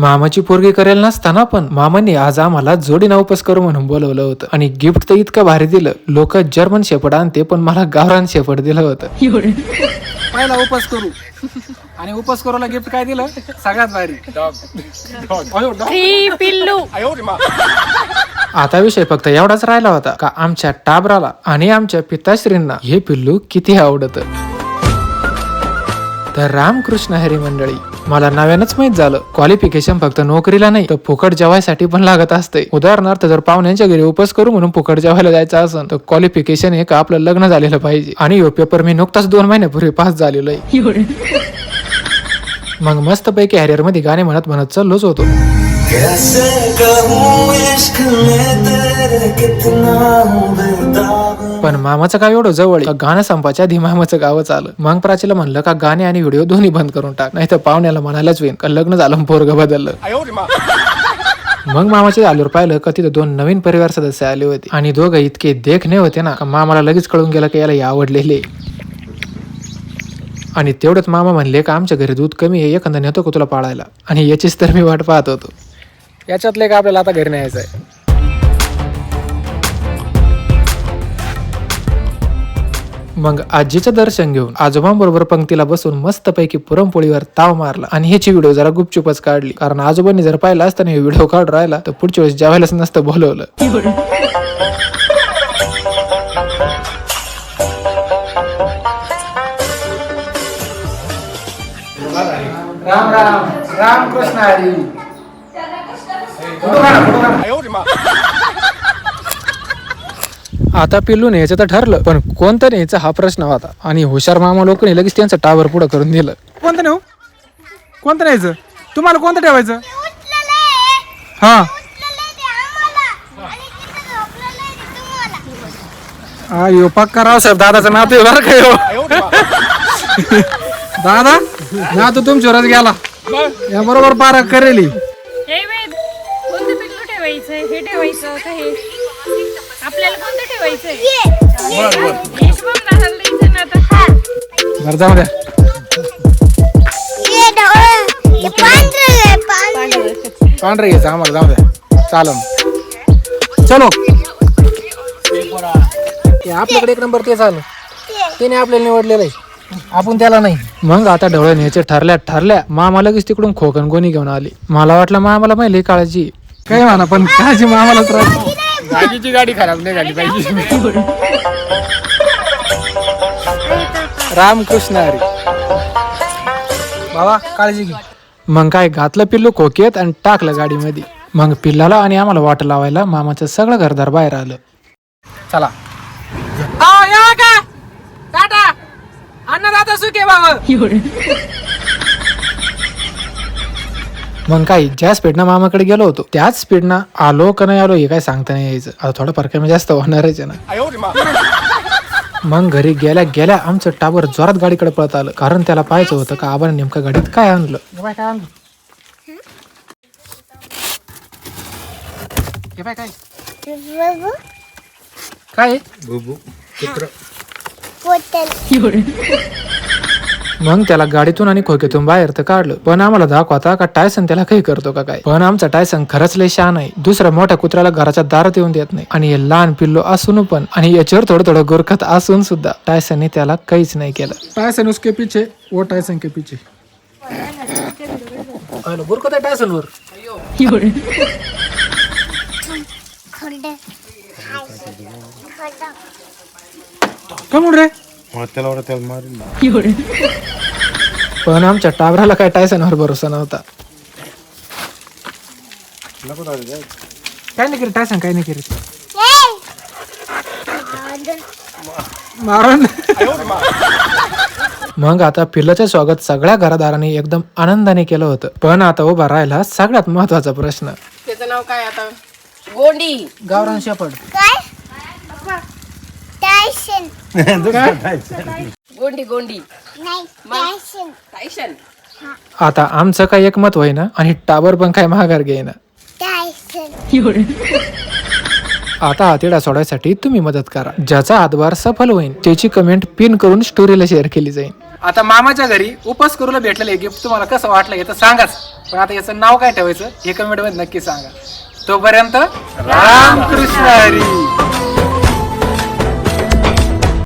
मामाची पोरगी करेल नसताना पण मामांनी आज आम्हाला जोडीनं उपस करू म्हणून बोलवलं होतं. आणि गिफ्ट तर इतकं भारी दिलं. लोक जर्मन शेपड आणते पण मला गावरान शेपड दिलं होतं. पहिला उपास करू. आणि उपास करूला गिफ्ट काय दिलं? सगळ्यात भारी. पिल्लू. आता विषय फक्त एवढाच राहिला होता का आमच्या टाबराला आणि आमच्या पिताश्रींना हे पिल्लू किती आवडत. तर रामकृष्ण हरी मंडळी मला नव्यानंच माहीत झालं. क्वालिफिकेशन फक्त नोकरीला नाही तर फुकट जेवायसाठी पण लागत असते. उदाहरणार्थ जर पाहुण्यांच्या घरी उपस करू म्हणून फुकट जेवायला जायचं असेल तर क्वालिफिकेशन हे का आपलं लग्न झालेलं पाहिजे. आणि यो पेपर मी नुकताच दोन महिन्यापूर्वी पास झालेलो आहे मग मस्त पैकी हॅरियरमध्ये गाणे म्हणत म्हणत चाललोच होतो. कैसे कहूँ इश्क में तेरे कितना बेताब? पण मामाचं गाव एवढं जवळ गाणं संपाच्या आधी मामाचं गावच आलं मग प्राचीला म्हणलं का गाणे आणि व्हिडिओ दोन्ही बंद करून टाक नाही तर पाहुण्याला म्हणायलाच होईन का लग्न झालं पोरग बदललं. मग मामाच्या आल्यावर पाहिलं का तिथे दोन नवीन परिवार सदस्य आले होते. आणि दोघं इतके देखणे होते ना का मामाला लगेच कळून गेलं की याला आवडलेले आणि तेवढंच मामा म्हणले का आमच्या घरी दूध कमी आहे एखादा नेतो का तुला पाळायला? आणि याचीच तर मी वाट पाहत होतो. याच्यातले का आपल्याला आता घरी न्यायचं आहे. मग आजीचं दर्शन घेऊन आजोबांबरोबर पंक्तीला बसून मस्तपैकी पुरणपोळीवर ताव मारला आणि ह्याची व्हिडिओ जरा गुपचुपच काढली कारण आजोबांनी जर पाहिला असताना व्हिडिओ काढून राहिला तर पुढच्या वेळेस जेवायलाच नसतं बोलवलं राम राम राम कृष्ण हरी आता पिल्लू न्यायचं तर ठरलं पण कोणतं न्यायचं हा प्रश्न होता. आणि हुशार मामा लोकांनी लगेच त्यांचं टावर पुढं करून दिलं. कोणतं नेऊ? कोणतं न्यायचं? तुम्हाला कोणतं ठेवायचं? हा. अयो पक्का रावसाहेब दादाचं नाव आहे बरं काय हो दादा ना तू तुमच्यावरच गेला. या बरोबर पारा करेली. हे ठेवायचं? हे ठेवायचं बरं जाऊ द्या. पांढरं घ्यायचं आम्हाला जाऊ द्या. चालन. चलो. ते आपल्याकडे एक नंबर ते. चालू त्याने आपल्याला निवडलेलं आहे. आपण त्याला नाही. मग आता ढवळ्या न्यायचे ठरल्या ठरल्या. मामा लगेच तिकडून खोकन गोणी घेऊन आली. मला वाटलं मामाला माहिती काळजी. काय म्हणा पण काळजी आम्हालाच राहते. गाडीची गाडी खराब नाही झाली पाहिजे. रामकृष्ण हरी. बाबा काळजी घे. मग काय घातलं पिल्लू खोकेत आणि टाकलं गाडीमध्ये. मग पिल्लाला आणि आम्हाला वाट लावायला मामाचं सगळं घरदार बाहेर आलं. चला. टाटा. अन्नदाता सुखे बाबा. मग काय ज्या स्पीडनं मामाकडे गेलो होतो त्याच स्पीडनं आलो का नाही आलो हे काय सांगता नाही यायचं. आता थोडं फरक कमी जास्त होणारच आहे ना. मग घरी गेल्या गेल्या आमचं टावर जोरात गाडीकडे पळत आलं. कारण त्याला पाहायचं होतं का आपण नेमकं गाडीत काय आणलं? काय आणलं? काय? काय? मग त्याला गाडीतून आणि खोक्यातून बाहेर तर काढलं. पण आम्हाला दाखवता का टायसन त्याला काही करतो का काय? पण आमचा टायसन खरंच लय शान आहे. दुसऱ्या मोठ्या कुत्र्याला घराच्या दारात येऊन देत नाही. आणि हे लहान पिल्लो असून पण आणि याच्यावर थोडं थोडं गुरखत असून सुद्धा टायसनने त्याला काहीच नाही केलं. टायसन उसके पीछे वो टायसन के पीछे. गुरकत आहे टायसन वर का म्हणून रे? पण आमच्या टाबराला काय टायसनवर भरोसा नव्हता. काय नाही केलं टायसन काय नाही केलं. मारून. मग आता पिल्लाचं स्वागत सगळ्या घरादारांनी एकदम आनंदाने केलं होतं. पण आता उभा राहिला सगळ्यात महत्त्वाचा प्रश्न. त्याचं नाव काय आता? गोंडी. गावरान शेपड गोंडी गोंडी. टायशन आता आमचं काय एकमत होईना आणि टाबर पण काय महागार घेईना. आता हा तिढा सोडायसाठी तुम्ही मदत करा. ज्याचा हातभार सफल होईल त्याची कमेंट पिन करून स्टोरीला शेअर केली जाईल आता मामाच्या घरी उपास करूला भेटलेलं गिफ्ट तुम्हाला कसं वाटलं हे तर सांगाच. पण आता याचं नाव काय ठेवायचं हे कमेंटमध्ये नक्की सांगा. तोपर्यंत रामकृष्ण हरी.